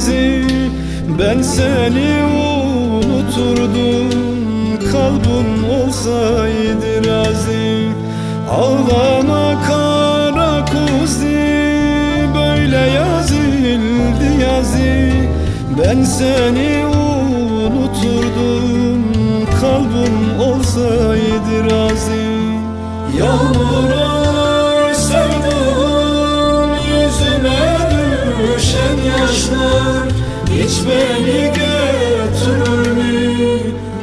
yazı Ben seni unuturdum. Kalbim olsaydı razı. Ağlama kara kuzi Böyle yazıldı yazı. Ben seni unuturdum. Kalbim olsaydı razı. Yağmurlar Hiç beni götürür mü?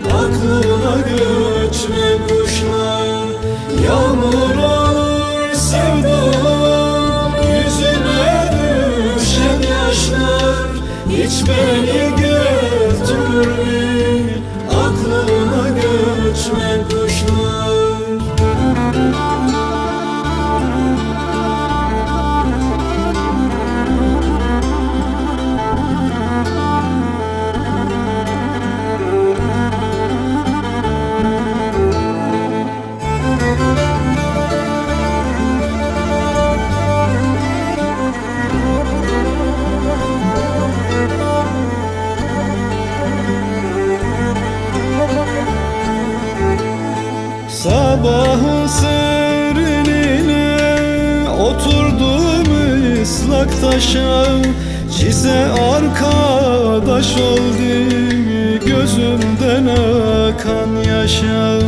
Aklına göçme kuşlar. Yağmurlar sevdum yüzüme düşen yaşlar. Hiç beni götürür Sabahın serinine Oturdum ıslak taşa. Çize arkadaş oldum Gözümden akan yaşa.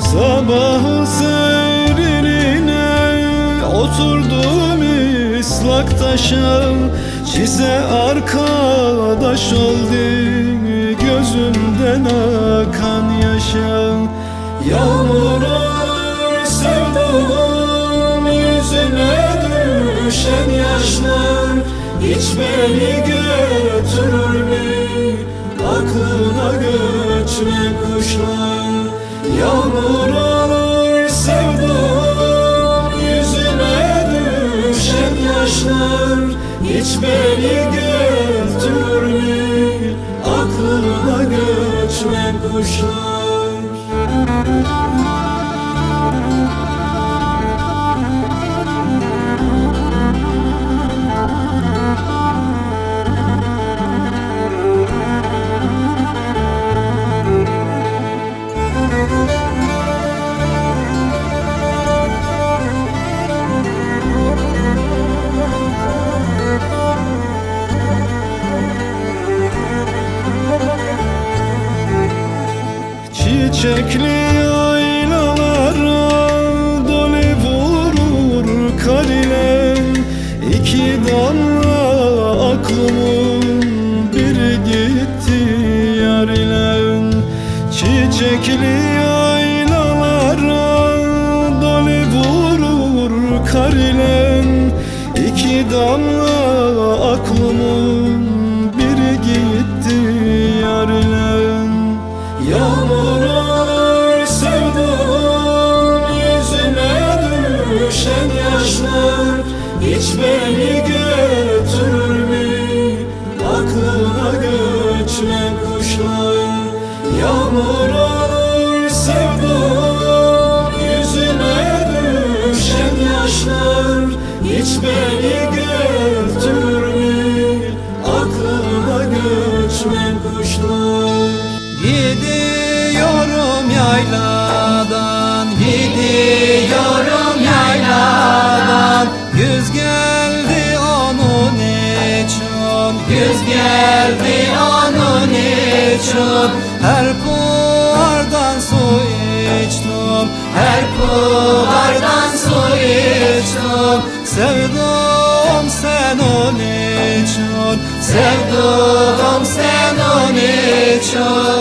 Sabahın serinine Oturdum ıslak taşa. Çize arkadaş oldum Gözümden akan Yağmurlar sevdum yüzüne düşen yaşlar Hiç beni götürür aklına göçme kuşlar. Yağmurlar sevdum yüzüne düşen yaşlar Hiç beni Çiçekli aynalara dole vurur kar ile iki damla aklımın biri gitti yar Çiçekli aynalara dole vurur kar ile iki damla aklımın düşen yaşlar Hiç beni götürür mü aklına göçme kuşlar Yağmurlar sevdum yüzüne düşen yaşlar Hiç beni götürür Her puardan su içtim, her puardan su içtim. Sevdum sen onun için, sevdum sen onun için